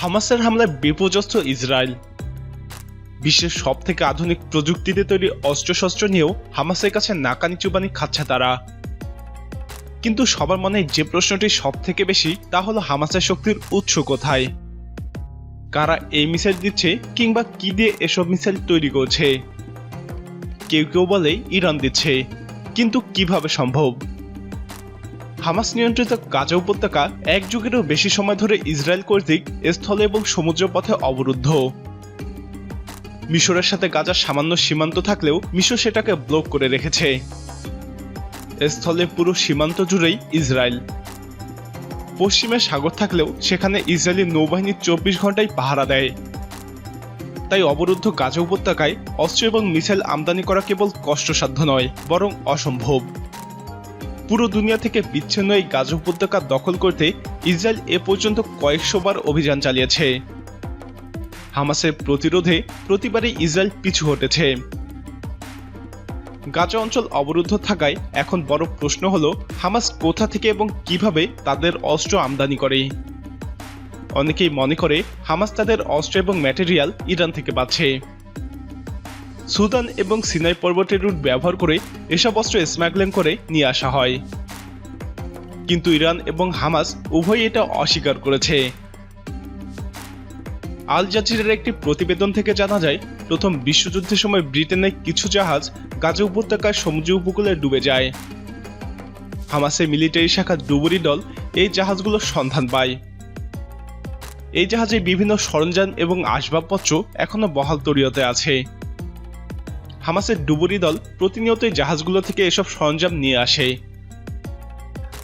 হামাসের হামলায় বিপর্যস্ত ইসরায়েল। বিশ্বের সব থেকে আধুনিক প্রযুক্তিতে তৈরি অস্ত্রশস্ত্র নিয়েও হামাসের কাছে নাকানি চুবানি খাচ্ছে তারা। কিন্তু সবার মনে যে প্রশ্নটি সব থেকে বেশি, তা হলো হামাসের শক্তির উৎস কোথায়? কারা এই মিসাইল দিচ্ছে কিংবা কি দিয়ে এসব মিসাইল তৈরি করছে? কেউ কেউ বলে ইরান দিচ্ছে, কিন্তু কীভাবে সম্ভব? হামাস নিয়ন্ত্রিত গাজা উপত্যকা এক যুগেরও বেশি সময় ধরে ইসরায়েল কর্তৃক স্থলে এবং সমুদ্র পথে অবরুদ্ধ। মিশরের সাথে গাজার সামান্য সীমান্ত থাকলেও মিশর সেটাকে ব্লক করে রেখেছে। স্থলে পুরো সীমান্ত জুড়েই ইসরায়েল। পশ্চিমে সাগর থাকলেও সেখানে ইসরায়েলি নৌবাহিনী চব্বিশ ঘন্টায় পাহারা দেয়। তাই অবরুদ্ধ গাজা উপত্যকায় অস্ত্র এবং মিসাইল আমদানি করা কেবল কষ্টসাধ্য নয়, বরং অসম্ভব। পুরো দুনিয়া থেকে বিচ্ছিন্ন এই গাজ উপত্যকা দখল করতে ইসরায়েল এ পর্যন্ত কয়েকশো বার অভিযান চালিয়েছে। হামাসের প্রতিরোধে প্রতিবারই ইসরায়েল পিছু হটেছে। গাজা অঞ্চল অবরুদ্ধ থাকায় এখন বড় প্রশ্ন হলো, হামাস কোথা থেকে এবং কীভাবে তাদের অস্ত্র আমদানি করে? অনেকেই মনে করে, হামাস তাদের অস্ত্র এবং ম্যাটেরিয়াল ইরান থেকে পাচ্ছে। সুদান এবং সিনাই পর্বতের রুট ব্যবহার করে এসব অস্ত্র স্মাগলিং করে নিয়ে আসা হয়। কিন্তু ইরান এবং হামাস উভয়ই এটা অস্বীকার করেছে। আল জাজিরার একটি প্রতিবেদন থেকে জানা যায়, প্রথম বিশ্বযুদ্ধের সময় ব্রিটেনের কিছু জাহাজ গাজা উপত্যকার সমুদ্র উপকূলে ডুবে যায়। হামাসের মিলিটারি শাখা ডুবুরি দল এই জাহাজগুলোর সন্ধান পায়। এই জাহাজে বিভিন্ন সরঞ্জাম এবং আসবাবপত্র এখনও বহাল তরিয়তে আছে। হামাসের ডুবুরি দল প্রতিনিয়তই জাহাজগুলো থেকে এসব সরঞ্জাম নিয়ে আসে।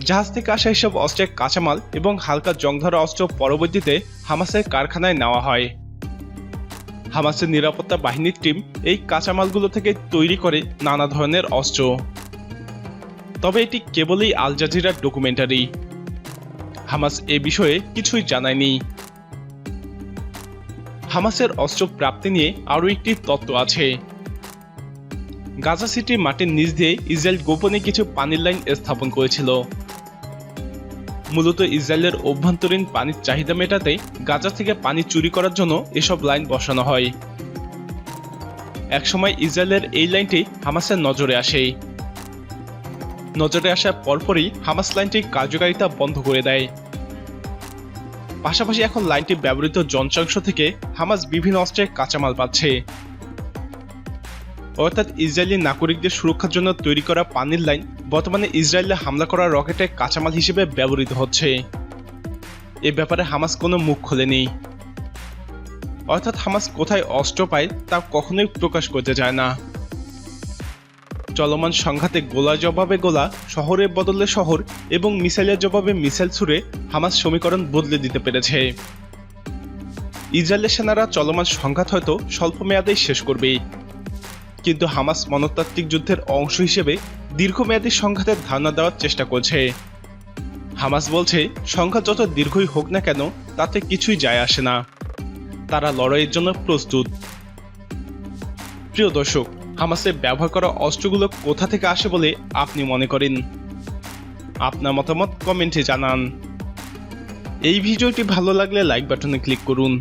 জাহাজ থেকে আসা এসব অস্ত্রের কাঁচামাল এবং হালকা জংধরা অস্ত্র পরবর্তীতে হামাসের কারখানায় নেওয়া হয়। হামাসের নিরাপত্তা বাহিনীর টিম এই কাঁচামালগুলো থেকে তৈরি করে নানা ধরনের অস্ত্র। তবে এটি কেবলই আল জাজিরার ডকুমেন্টারি। হামাস এ বিষয়ে কিছুই জানায়নি। হামাসের অস্ত্র প্রাপ্তি নিয়ে আরও একটি তত্ত্ব আছে। গাজা সিটির মাটির নিচ দিয়ে ইসরায়েল গোপনে কিছু পানির লাইন স্থাপন করেছিল। মূলত ইসরায়েলের অভ্যন্তরীণ পানির চাহিদা মেটাতে গাজা থেকে পানি চুরি করার জন্য এসব লাইন বসানো হয়। একসময় ইসরায়েলের এই লাইনটি হামাসের নজরে আসে। নজরে আসার পরপরই হামাস লাইনটির কার্যকারিতা বন্ধ করে দেয়। পাশাপাশি এখন লাইনটি ব্যবহৃত যন্ত্রাংশ থেকে হামাস বিভিন্ন অস্ত্রের কাঁচামাল পাচ্ছে। অর্থাৎ ইসরায়েলি নাগরিকদের সুরক্ষার জন্য তৈরি করা পানির লাইন বর্তমানে ইসরায়েলে হামলা করা রকেটে কাঁচামাল হিসেবে ব্যবহৃত হচ্ছে। এ ব্যাপারে হামাস কোনো মুখ খোলেনি। অর্থাৎ হামাস কোথায় অস্ত্র পায় তা কখনোই প্রকাশ করতে চায় না। চলমান সংঘাতে গোলা জবাবে গোলা, শহরের বদলে শহর এবং মিসাইলের জবাবে মিসাইল ছুড়ে হামাস সমীকরণ বদলে দিতে পেরেছে। ইসরায়েলের সেনারা চলমান সংঘাত হয়তো স্বল্প মেয়াদেই শেষ করবে কিন্তু হামাস মনস্তাত্ত্বিক যুদ্ধের অংশ হিসেবে দীর্ঘমেয়াদী সংঘাতের ধারণা দেওয়ার চেষ্টা করছে। হামাস বলছে, সংঘাত যত দীর্ঘই হোক না কেন, তাতে কিছুই যায় আসে না। তারা লড়াইয়ের জন্য প্রস্তুত। প্রিয় দর্শক, হামাসে ব্যবহার করা অস্ত্রগুলো কোথা থেকে আসে বলে আপনি মনে করেন? আপনার মতামত কমেন্টে জানান। এই ভিডিওটি ভালো লাগলে লাইক বাটনে ক্লিক করুন।